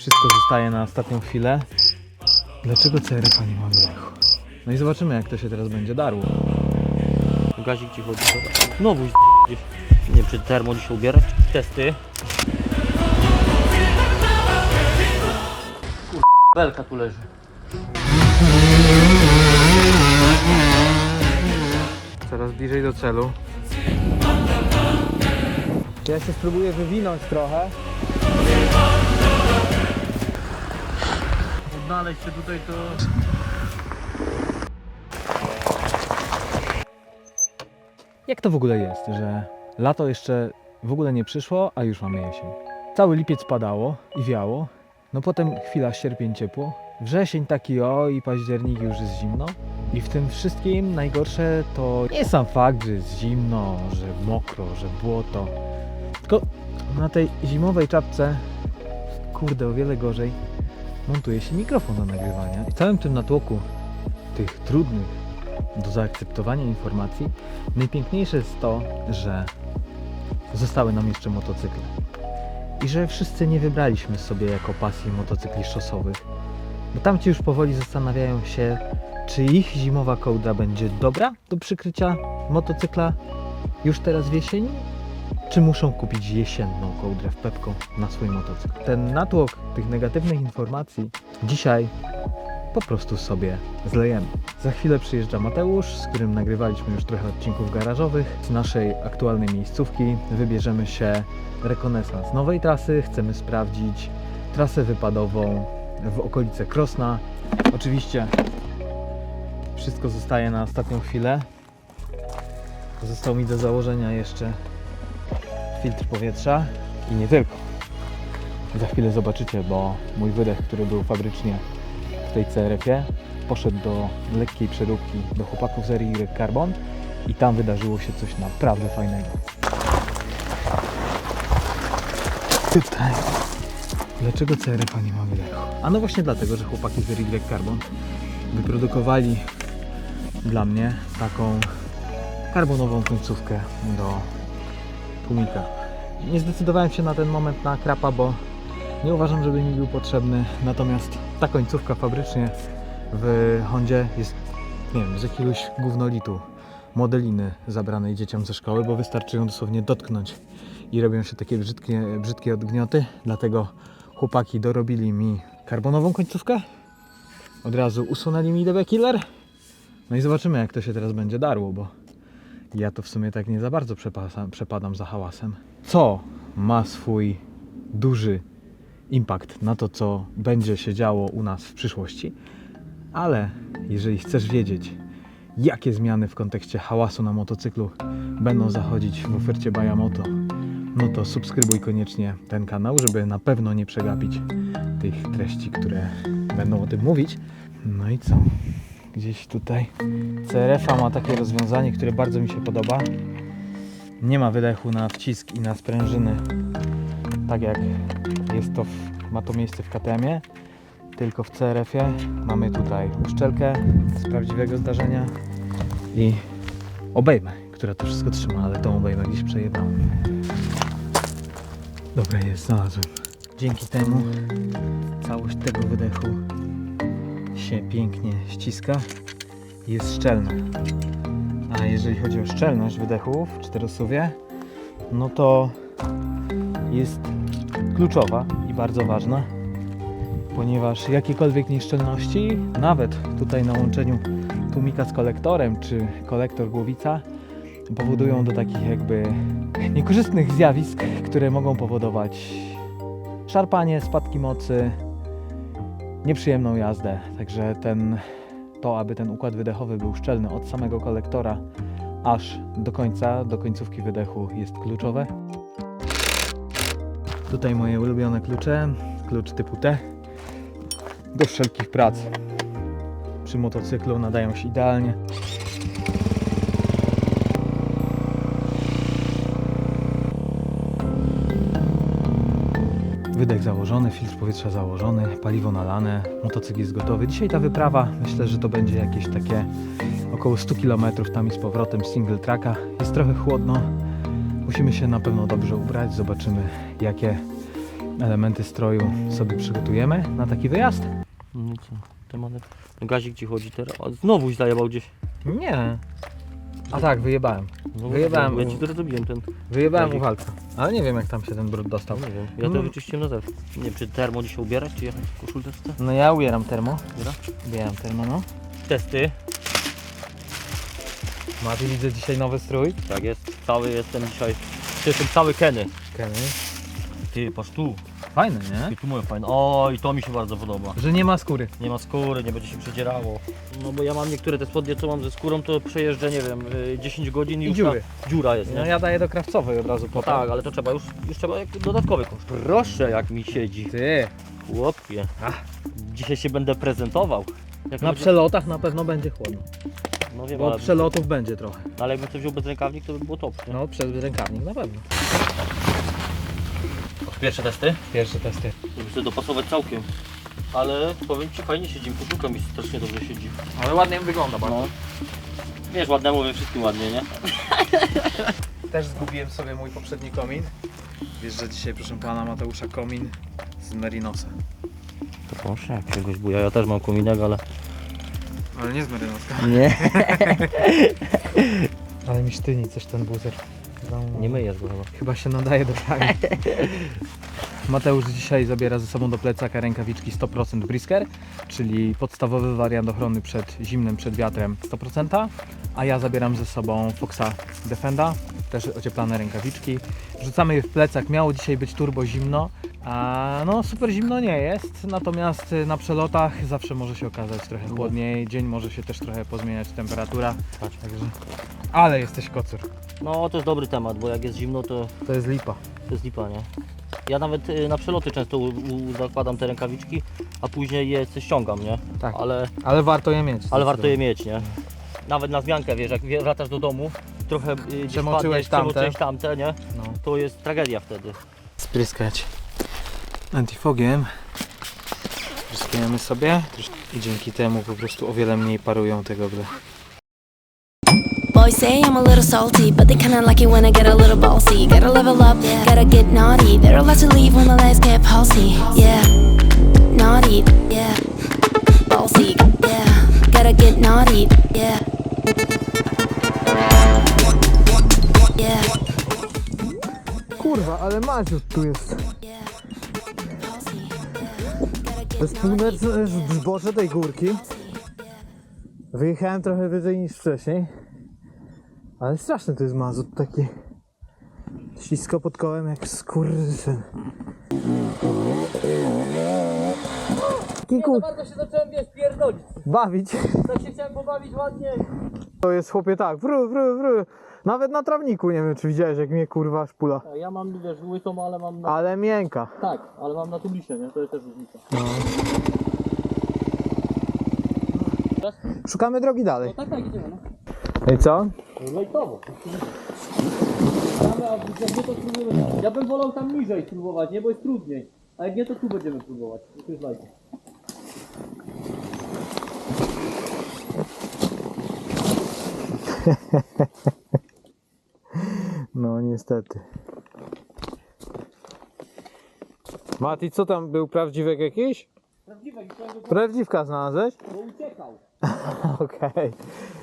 Wszystko zostaje na ostatnią chwilę. Dlaczego CRF nie ma wydechu? No i zobaczymy jak to się teraz będzie darło. Gazik ci chodzi. dobra. Znowu gdzieś. Nie wiem, czy termo dzisiaj ubierać. Testy. Kur... Belka tu leży. Coraz bliżej do celu. Ja się spróbuję wywinąć trochę. Odnaleźć się tutaj to... Jak to w ogóle jest, że lato jeszcze w ogóle nie przyszło, a już mamy jesień? Cały lipiec padało i wiało, no potem chwila sierpień ciepło, wrzesień taki o i październik już jest zimno. I w tym wszystkim najgorsze to nie sam fakt, że jest zimno, że mokro, że błoto. Tylko na tej zimowej czapce, kurde, o wiele gorzej, montuje się mikrofon do nagrywania. I w całym tym natłoku tych trudnych do zaakceptowania informacji, najpiękniejsze jest to, że zostały nam jeszcze motocykle. I że wszyscy nie wybraliśmy sobie jako pasji motocykli szosowych. Bo tamci już powoli zastanawiają się, czy ich zimowa kołdra będzie dobra do przykrycia motocykla już teraz w jesieni, czy muszą kupić jesienną kołdrę w Pepko na swój motocykl. Ten natłok tych negatywnych informacji dzisiaj po prostu sobie zlejemy. Za chwilę przyjeżdża Mateusz, z którym nagrywaliśmy już trochę odcinków garażowych. Z naszej aktualnej miejscówki wybierzemy się rekonesans nowej trasy. Chcemy sprawdzić trasę wypadową w okolice Krosna. Oczywiście wszystko zostaje na ostatnią chwilę. Został mi do założenia jeszcze filtr powietrza i nie tylko. Za chwilę zobaczycie, bo mój wydech, który był fabrycznie w tej CRF-ie, poszedł do lekkiej przeróbki do chłopaków z Y Carbon i tam wydarzyło się coś naprawdę fajnego. Tutaj. Dlaczego CRF-a nie ma wydechu? A no właśnie dlatego, że chłopaki z Y Carbon wyprodukowali dla mnie taką karbonową końcówkę do Nie zdecydowałem się na ten moment na krapa, bo nie uważam, żeby mi był potrzebny. Natomiast ta końcówka fabrycznie w Hondzie jest, nie wiem, z jakiegoś gównolitu modeliny zabranej dzieciom ze szkoły, bo wystarczy ją dosłownie dotknąć i robią się takie brzydkie, brzydkie odgnioty. Dlatego chłopaki dorobili mi karbonową końcówkę. Od razu usunęli mi DB Killer. No i zobaczymy, jak to się teraz będzie darło, bo ja to w sumie tak nie za bardzo przepasam, przepadam za hałasem. Co ma swój duży impact na to, co będzie się działo u nas w przyszłości. Ale jeżeli chcesz wiedzieć, jakie zmiany w kontekście hałasu na motocyklu będą zachodzić w ofercie Bayamoto, no to subskrybuj koniecznie ten kanał, żeby na pewno nie przegapić tych treści, które będą o tym mówić. No i co? Gdzieś tutaj CRF-a ma takie rozwiązanie, które bardzo mi się podoba. Nie ma wydechu na wcisk i na sprężyny, tak jak jest to w, ma to miejsce w KTM-ie, tylko w CRF-ie mamy tutaj uszczelkę z prawdziwego zdarzenia i obejmę, która to wszystko trzyma, ale tą obejmę gdzieś przejebałem. Dobra, jest, znalazłem. Dzięki temu całość tego wydechu się pięknie ściska i jest szczelna. A jeżeli chodzi o szczelność wydechu w czterosuwie, no to jest kluczowa i bardzo ważna, ponieważ jakiekolwiek nieszczelności, nawet tutaj na łączeniu tłumika z kolektorem czy kolektor głowica, powodują do takich jakby niekorzystnych zjawisk, które mogą powodować szarpanie, spadki mocy, nieprzyjemną jazdę. Także ten, to, aby ten układ wydechowy był szczelny od samego kolektora aż do końca, do końcówki wydechu jest kluczowe. Tutaj moje ulubione klucze, klucz typu T do wszelkich prac. Przy motocyklu nadają się idealnie. Wydech założony, filtr powietrza założony, paliwo nalane, motocykl jest gotowy. Dzisiaj ta wyprawa, myślę, że to będzie jakieś takie około 100 km tam i z powrotem single tracka. Jest trochę chłodno, musimy się na pewno dobrze ubrać, zobaczymy jakie elementy stroju sobie przygotujemy na taki wyjazd. I co? Temanek. Gazik ci chodzi teraz. Znowu zajebał gdzieś. Nie. A tak, wyjebałem. No, Wyjebałem. Ja ci to zrobiłem ten. Wyjebałem uwalca. Ale nie wiem jak tam się ten brud dostał. Nie wiem. Ja to Mm. wyczyściłem na zewnątrz. Nie wiem, czy termo dzisiaj ubierać, czy jechać w koszulce? No ja ubieram termo. Dobra. Ubieram termo, no. Testy. Mati widzę dzisiaj nowy strój. Tak jest. Cały jestem dzisiaj. Jestem cały Kenny. Kenny. Ty, patrz tu. Fajny, nie? I tu moje fajne. Oj, to mi się bardzo podoba. Że nie ma skóry. Nie ma skóry, nie będzie się przedzierało. No bo ja mam niektóre te spodnie, co mam ze skórą, to przejeżdżę, nie wiem, y, 10 godzin i, I już dziury. ta dziura jest, nie? No ja daję do krawcowej od razu No potem. tak, ale to trzeba już, już trzeba jak dodatkowy koszt. Proszę, jak mi siedzi. Ty. Chłopie. Ach. Dzisiaj się będę prezentował. Jak Na będzie- przelotach na pewno będzie chłodno. No wiem, Bo ale, przelotów będzie trochę. ale jakbym sobie wziął bez rękawnik, to by było top, nie? No, przez rękawnik na pewno. Pierwsze testy. Pierwsze testy. Żeby sobie dopasować całkiem. Ale powiem Ci, fajnie siedzi, koszulka mi strasznie dobrze siedzi. Ale ładnie wygląda No. Wiesz, ładne mówię wszystkim ładnie, nie? Też zgubiłem sobie mój poprzedni komin. Wiesz, że dzisiaj proszę pana Mateusza komin z Merinosa. To proszę, jak czegoś buja. Ja też mam kominek, ale... Ale nie z Merinosa. Nie. Ale mi sztyni coś ten buzer. Nie myjesz go chyba. Chyba się nadaje do prania. Mateusz dzisiaj zabiera ze sobą do plecaka rękawiczki 100% Brisker, czyli podstawowy wariant ochrony przed zimnem, przed wiatrem 100%, a ja zabieram ze sobą Foxa Defenda, też ocieplane rękawiczki. Wrzucamy je w plecak, miało dzisiaj być turbo zimno, a no super zimno nie jest, natomiast na przelotach zawsze może się okazać trochę chłodniej, dzień może się też trochę pozmieniać temperatura, Patrz. także... Ale jesteś kocur, No, to jest dobry temat, bo jak jest zimno, to to jest lipa. to jest lipa, nie? Ja nawet y, na przeloty często u, u, zakładam te rękawiczki, a później je ściągam, nie? Tak. Ale, Ale warto je mieć. ale warto je mieć, nie? Nawet na zmiankę, wiesz, jak wie- wracasz do domu, trochę y, gdzieś Przemoczyłeś padniesz, tamte. przemoczyłeś tamte, nie? No. To jest tragedia wtedy. Spryskać antifogiem. Spryskujemy sobie i dzięki temu po prostu o wiele mniej parują te gogle. Boys say I'm a little salty, but they kinda like it when I get a little ballsy. Gotta level up, gotta get naughty. They're allowed to leave when the legs get palsy. Yeah, naughty, yeah. Ballsy, yeah. Gotta get naughty, yeah. Yeah, Kurwa, ale Maziut tu jest. yeah. Yeah. To jest północne zboże tej górki. Wyjechałem trochę wyżej niż wcześniej. Ale straszny to jest mazut taki. Ślisko pod kołem jak skurwysyn. Kiku, Bardzo się zacząłem, wiesz, pierdolić. bawić. Tak się chciałem pobawić ładnie. To jest chłopie tak, wru, wru, wru. Nawet na trawniku, nie wiem czy widziałeś jak mnie kurwa szpula. Ja mam, wiesz, łysą, ale mam na... Ale miękka. Tak, ale mam na tublisie, nie? To jest też różnica. Szukamy drogi dalej. Tak, tak, idziemy, no. I co? Lejtowo. Jak nie to spróbujemy. Ja bym wolał tam niżej spróbować, nie? Bo jest trudniej. A jak nie, to tu będziemy próbować. To jest lajto. No niestety. Mati, co tam był prawdziwek jakiś? Prawdziwe, i chciałem go Prawdziwka znalazłeś? bo uciekał. Okej.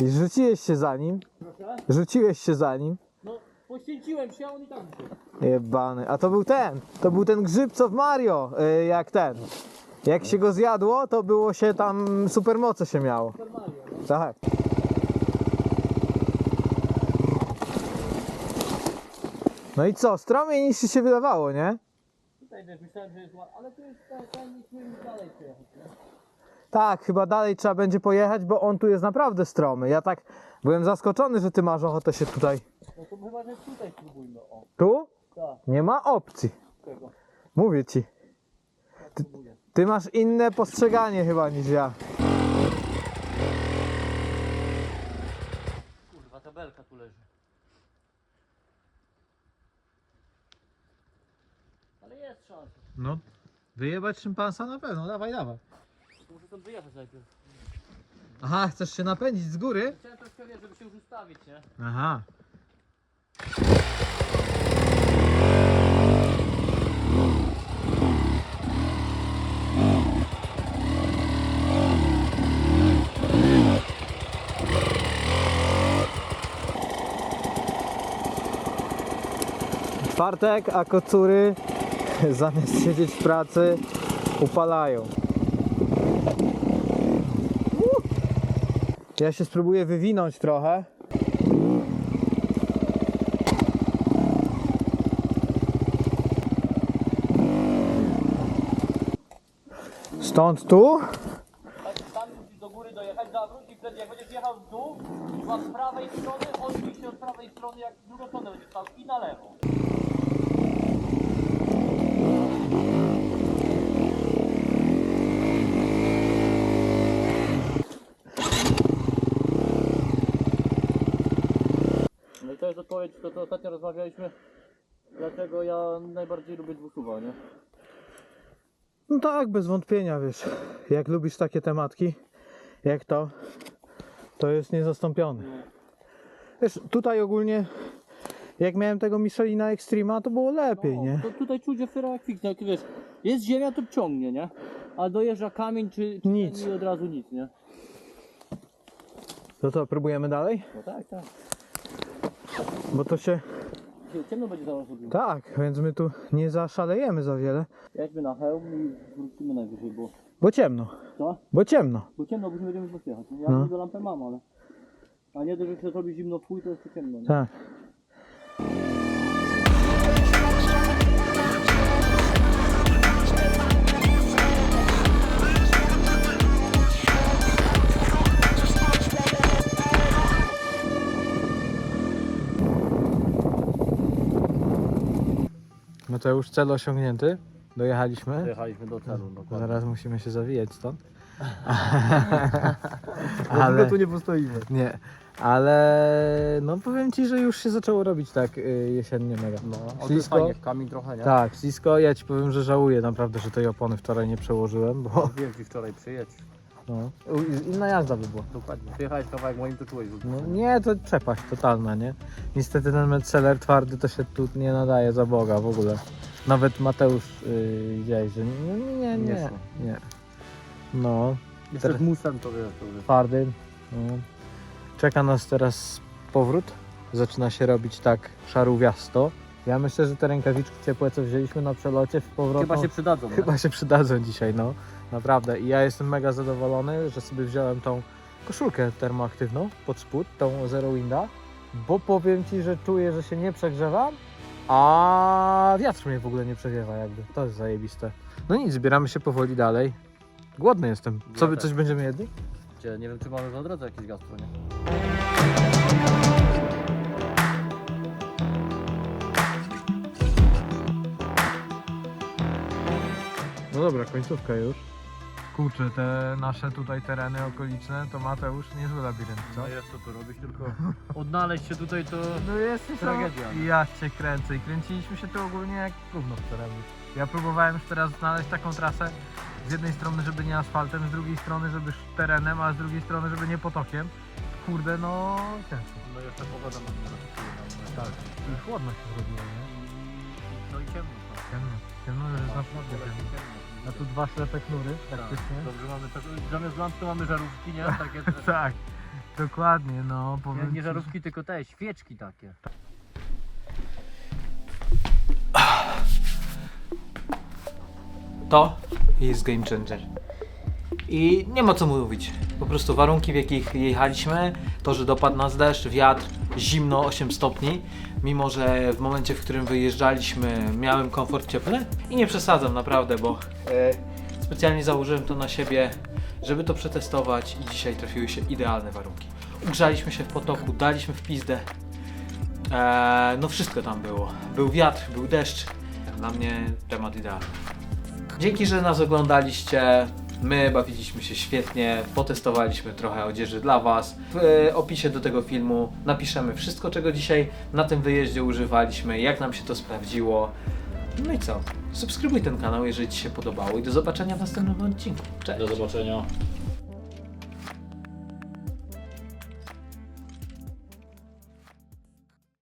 I rzuciłeś się za nim? Proszę? Rzuciłeś się za nim? No, poświęciłem się, a on i tak uciekł. Jebany. A to był ten. To był ten grzyb co w Mario. y, jak ten. Jak się go zjadło, to było się tam supermoce się miało. Normalnie, no. Tak. No i co? Stromiej niż się wydawało, nie? Tutaj wiesz, myślałem, że jest ładnie, ale tu jest ten, ten, musimy dalej przejechać, nie? Tak, chyba dalej trzeba będzie pojechać, bo on tu jest naprawdę stromy. Ja tak byłem zaskoczony, że ty masz ochotę się tutaj. No to chyba, że tutaj spróbujmy, o. Tu? Tak, Nie ma opcji. tego. Mówię ci. Ty, ty masz inne postrzeganie chyba niż ja. Kurwa, tabelka tu leży. Ale jest szansa. No, wyjebać szympansa na pewno, dawaj, dawaj muszę stąd wyjechać najpierw. Aha, chcesz się napędzić z góry? Chciałem troszkę wiesz, żeby się już ustawić, nie? Aha. A kocury zamiast siedzieć w pracy upalają. Ja się spróbuję wywinąć trochę. Stąd tu? Tam do góry dojechać, zawróć i wtedy jak będziesz jechał w dół, z prawej strony, odbij się od prawej strony, jak drugą stronę będziesz stał i na lewo. No jest odpowiedź, to, to ostatnio rozmawialiśmy, dlaczego ja najbardziej lubię dwusuwa, nie? No tak, bez wątpienia, wiesz. Jak lubisz takie tematki, jak to, to jest niezastąpiony. Wiesz, tutaj ogólnie, jak miałem tego Michelina Extrema, to było lepiej, nie? To tutaj czuć, fyra jak fikcja, jak wiesz, jest ziemia, to ciągnie, nie? A dojeżdża kamień czy, czy Nic. i od razu nic, nie? To co, próbujemy dalej? No tak, tak. Bo to się... Ciemno będzie zaraz. Tak, więc my tu nie zaszalejemy za wiele, Jedźmy na hełm i wrócimy najwyżej, bo... bo ciemno. Co? Bo ciemno. Bo ciemno, bo nie będziemy? Ja No. no. lampę mam, ale... A nie dość, że się zrobi zimno w chuj, to jeszcze ciemno, nie? Tak. No to już cel osiągnięty. Dojechaliśmy. Dojechaliśmy do celu, dokładnie. Zaraz musimy się zawijać stąd. Ale... Tu nie postoimy. nie, ale no powiem ci, że już się zaczęło robić tak y, jesiennie mega. No, ale to jest Ślisko. fajnie, kamień trochę, nie? Tak, ślisko. Ja ci powiem, że żałuję naprawdę, że tej opony wczoraj nie przełożyłem, bo Wiem ci wczoraj przyjedź. No, inna jazda by była. Dokładnie. Przyjechałeś kawałek moim, to czułeś, że... No nie, to przepaść totalna, nie? Niestety ten metseler twardy to się tu nie nadaje za Boga w ogóle. Nawet Mateusz yy, widziałeś, że nie, nie, nie, Nie nie. No, Jeszcze z musem to wiesz, to już... twardy. No. Czeka nas teraz powrót. Zaczyna się robić tak szarówiasto. Ja myślę, że te rękawiczki ciepłe, co wzięliśmy na przelocie w powrocie. Chyba się przydadzą, nie? Chyba się przydadzą dzisiaj, no. Naprawdę. I ja jestem mega zadowolony, że sobie wziąłem tą koszulkę termoaktywną pod spód, tą Zero Winda, bo powiem Ci, że czuję, że się nie przegrzewam, a wiatr mnie w ogóle nie przewiewa jakby. To jest zajebiste. No nic, zbieramy się powoli dalej. Głodny jestem. Co, Ja też. coś będziemy jedli? Gdzie, nie wiem, czy mamy w drodze jakieś gastro, nie? No dobra, końcówka już. Kurczę, te nasze tutaj tereny okoliczne, to Mateusz niezły labirynt, co? No jest co tu robić, tylko odnaleźć się tutaj to... No jest Tragedia. I ja cię kręcę i kręciliśmy się tu ogólnie jak gówno wczoraj. Ja próbowałem już teraz znaleźć taką trasę z jednej strony, żeby nie asfaltem, z drugiej strony, żeby sz- terenem, a z drugiej strony, żeby nie potokiem. Kurde, no ciężko. No jeszcze pogoda nam teraz Tak. I chłodno się zrobiło, nie? No i ciemno. no. Ciemno. Ciemno, że jest naprawdę ciemno. A tu dwa ślepe chmury praktycznie. Dobrze mamy tak, zamiast lamp to mamy żarówki, nie? Takie, Tak, dokładnie, no nie, powiem nie ci, żarówki, tylko te, świeczki takie. To jest game changer. I nie ma co mówić. Po prostu warunki, w jakich jechaliśmy, to, że dopadł nas deszcz, wiatr, zimno 8 stopni, mimo że w momencie, w którym wyjeżdżaliśmy, miałem komfort cieplny i nie przesadzam naprawdę, bo e, specjalnie założyłem to na siebie, żeby to przetestować i dzisiaj trafiły się idealne warunki. Ugrzaliśmy się w potoku, daliśmy w pizdę. E, no wszystko tam było. Był wiatr, był deszcz. Dla mnie temat idealny. Dzięki, że nas oglądaliście. My bawiliśmy się świetnie, potestowaliśmy trochę odzieży dla Was. W e, opisie do tego filmu napiszemy wszystko, czego dzisiaj na tym wyjeździe używaliśmy, jak nam się to sprawdziło. No i co? Subskrybuj ten kanał, jeżeli Ci się podobało i do zobaczenia w następnym odcinku. Cześć! zobaczenia.